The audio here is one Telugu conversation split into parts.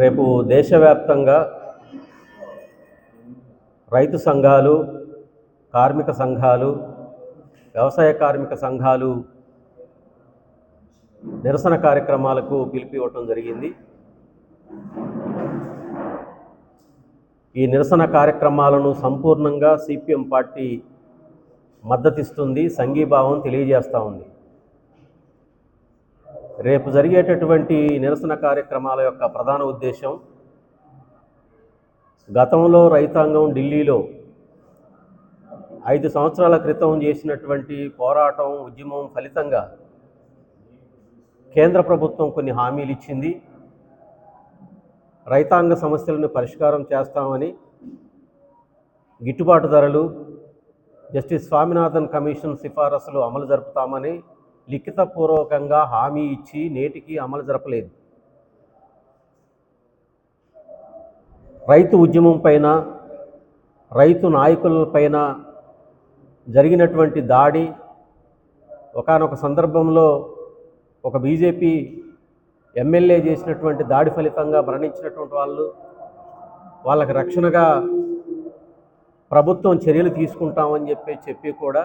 రేపు దేశవ్యాప్తంగా రైతు సంఘాలు కార్మిక సంఘాలు వ్యవసాయ కార్మిక సంఘాలు నిరసన కార్యక్రమాలకు పిలిపివ్వటం జరిగింది. ఈ నిరసన కార్యక్రమాలను సంపూర్ణంగా సిపిఎం పార్టీ మద్దతిస్తుంది. సంఘీభావం తెలియజేస్తూ ఉంది. రేపు జరిగేటటువంటి నిరసన కార్యక్రమాల యొక్క ప్రధాన ఉద్దేశం గతంలో రైతాంగం ఢిల్లీలో ఐదు సంవత్సరాల క్రితం చేసినటువంటి పోరాటం ఉద్యమం ఫలితంగా కేంద్ర ప్రభుత్వం కొన్ని హామీలు ఇచ్చింది. రైతాంగ సమస్యలను పరిష్కారం చేస్తామని గిట్టుబాటు ధరలు జస్టిస్ స్వామినాథన్ కమిషన్ సిఫారసులు అమలు జరుపుతామని లిఖితపూర్వకంగా హామీ ఇచ్చి నేటికి అమలు జరపలేదు. రైతు ఉద్యమం పైన రైతు నాయకులపైన జరిగినటువంటి దాడి ఒకానొక సందర్భంలో ఒక బీజేపీ ఎమ్మెల్యే చేసినటువంటి దాడి ఫలితంగా మరణించినటువంటి వాళ్ళు వాళ్ళకి రక్షణగా ప్రభుత్వం చర్యలు తీసుకుంటామని చెప్పి చెప్పి కూడా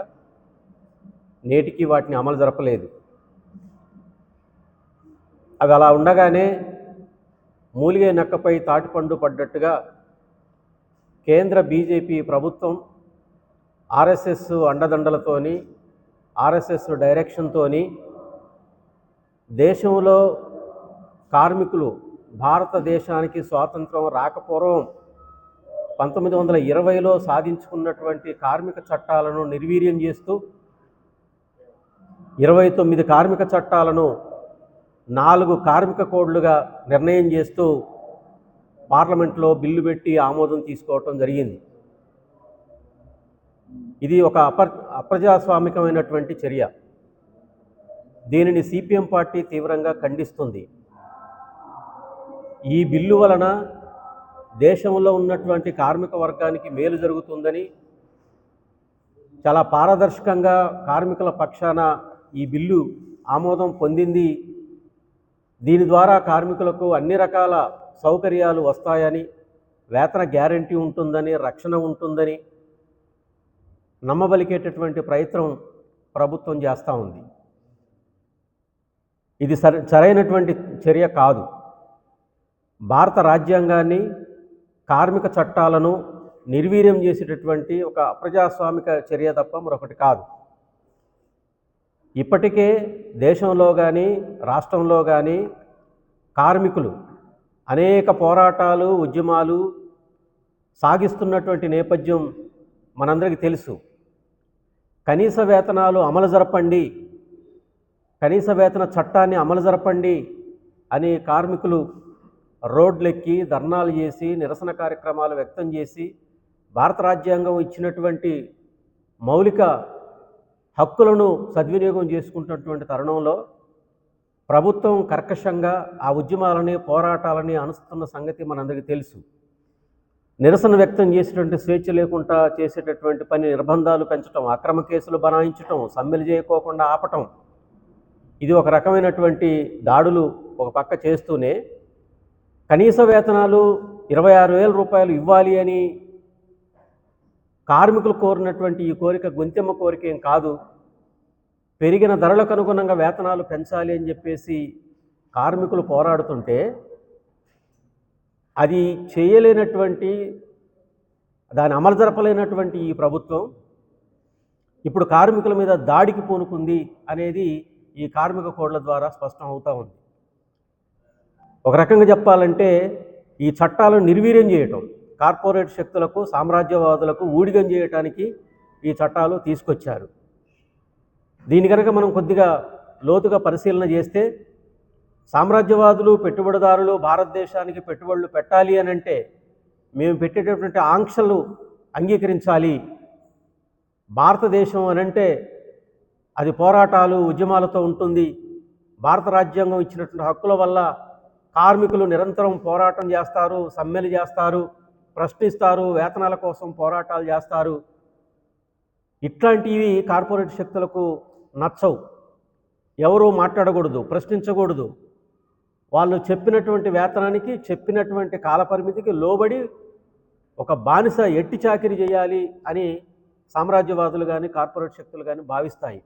నేటికి వాటిని అమలు జరపలేదు. అవి అలా ఉండగానే మూలిగే నక్కపై తాటిపండు పడ్డట్టుగా కేంద్ర బీజేపీ ప్రభుత్వం ఆర్ఎస్ఎస్ అండదండలతోని ఆర్ఎస్ఎస్ డైరెక్షన్తోని దేశంలో కార్మికులు భారతదేశానికి స్వాతంత్రం రాకపూర్వం పంతొమ్మిది వందల ఇరవైలో సాధించుకున్నటువంటి కార్మిక చట్టాలను నిర్వీర్యం చేస్తూ ఇరవై తొమ్మిది కార్మిక చట్టాలను నాలుగు కార్మిక కోడ్లుగా నిర్ణయం చేస్తూ పార్లమెంట్లో బిల్లు పెట్టి ఆమోదం తీసుకోవటం జరిగింది. ఇది ఒక అప్ర అప్రజాస్వామికమైనటువంటి చర్య. దీనిని సిపిఎం పార్టీ తీవ్రంగా ఖండిస్తుంది. ఈ బిల్లు వలన దేశంలో ఉన్నటువంటి కార్మిక వర్గానికి మేలు జరుగుతుందని చాలా పారదర్శకంగా కార్మికుల పక్షాన ఈ బిల్లు ఆమోదం పొందింది. దీని ద్వారా కార్మికులకు అన్ని రకాల సౌకర్యాలు వస్తాయని వేతన గ్యారంటీ ఉంటుందని రక్షణ ఉంటుందని నమ్మబలికేటటువంటి ప్రయత్నం ప్రభుత్వం చేస్తూ ఉంది. ఇది సరి సరైనటువంటి చర్య కాదు. భారత రాజ్యాంగాన్ని కార్మిక చట్టాలను నిర్వీర్యం చేసేటటువంటి ఒక అప్రజాస్వామిక చర్య తప్ప మరొకటి కాదు. ఇప్పటికే దేశంలో కానీ రాష్ట్రంలో కానీ కార్మికులు అనేక పోరాటాలు ఉద్యమాలు సాగిస్తున్నటువంటి నేపథ్యం మనందరికీ తెలుసు. కనీస వేతనాలు అమలు జరపండి కనీస వేతన చట్టాన్ని అమలు జరపండి అని కార్మికులు రోడ్లెక్కి ధర్నాలు చేసి నిరసన కార్యక్రమాలు వ్యక్తం చేసి భారత రాజ్యాంగం ఇచ్చినటువంటి మౌలిక హక్కులను సద్వినియోగం చేసుకుంటున్నటువంటి తరుణంలో ప్రభుత్వం కర్కశంగా ఆ ఉద్యమాలని పోరాటాలని అనుస్తున్న సంగతి మనందరికీ తెలుసు. నిరసన వ్యక్తం చేసేటువంటి స్వేచ్ఛ లేకుండా చేసేటటువంటి పని నిర్బంధాలు పెంచడం అక్రమ కేసులు బనాయించటం సమ్మెలు చేయకోకుండా ఆపటం ఇది ఒక రకమైనటువంటి దాడులు ఒక పక్క చేస్తూనే కనీస వేతనాలు ఇరవై ఆరు వేల రూపాయలు ఇవ్వాలి అని కార్మికులు కోరినటువంటి ఈ కోరిక గొంతెమ్మ కోరిక ఏం కాదు. పెరిగిన ధరలకు అనుగుణంగా వేతనాలు పెంచాలి అని చెప్పేసి కార్మికులు పోరాడుతుంటే అది చేయలేనటువంటి దాని అమలు జరపలేనటువంటి ఈ ప్రభుత్వం ఇప్పుడు కార్మికుల మీద దాడికి పూనుకుంది అనేది ఈ కార్మిక కోడ్ల ద్వారా స్పష్టం అవుతూ ఉంది. ఒక రకంగా చెప్పాలంటే ఈ చట్టాలను నిర్వీర్యం చేయటం కార్పొరేట్ శక్తులకు సామ్రాజ్యవాదులకు ఊడిగం చేయటానికి ఈ చట్టాలు తీసుకొచ్చారు. దీని కనుక మనం కొద్దిగా లోతుగా పరిశీలన చేస్తే సామ్రాజ్యవాదులు పెట్టుబడిదారులు భారతదేశానికి పెట్టుబడులు పెట్టాలి అని అంటే మేము పెట్టేటటువంటి ఆంక్షలు అంగీకరించాలి. భారతదేశం అనంటే అది పోరాటాలు ఉద్యమాలతో ఉంటుంది. భారత రాజ్యాంగం ఇచ్చినటువంటి హక్కుల వల్ల కార్మికులు నిరంతరం పోరాటం చేస్తారు సమ్మెలు చేస్తారు. ప్రశ్నిస్తారు వేతనాల కోసం పోరాటాలు చేస్తారు. ఇట్లాంటివి కార్పొరేట్ శక్తులకు నచ్చవు. ఎవరు మాట్లాడకూడదు ప్రశ్నించకూడదు. వాళ్ళు చెప్పినటువంటి వేతనానికి చెప్పినటువంటి కాలపరిమితికి లోబడి ఒక బానిస ఎట్టి చాకిరి చేయాలి అని సామ్రాజ్యవాదులు కానీ కార్పొరేట్ శక్తులు కానీ భావిస్తాయి.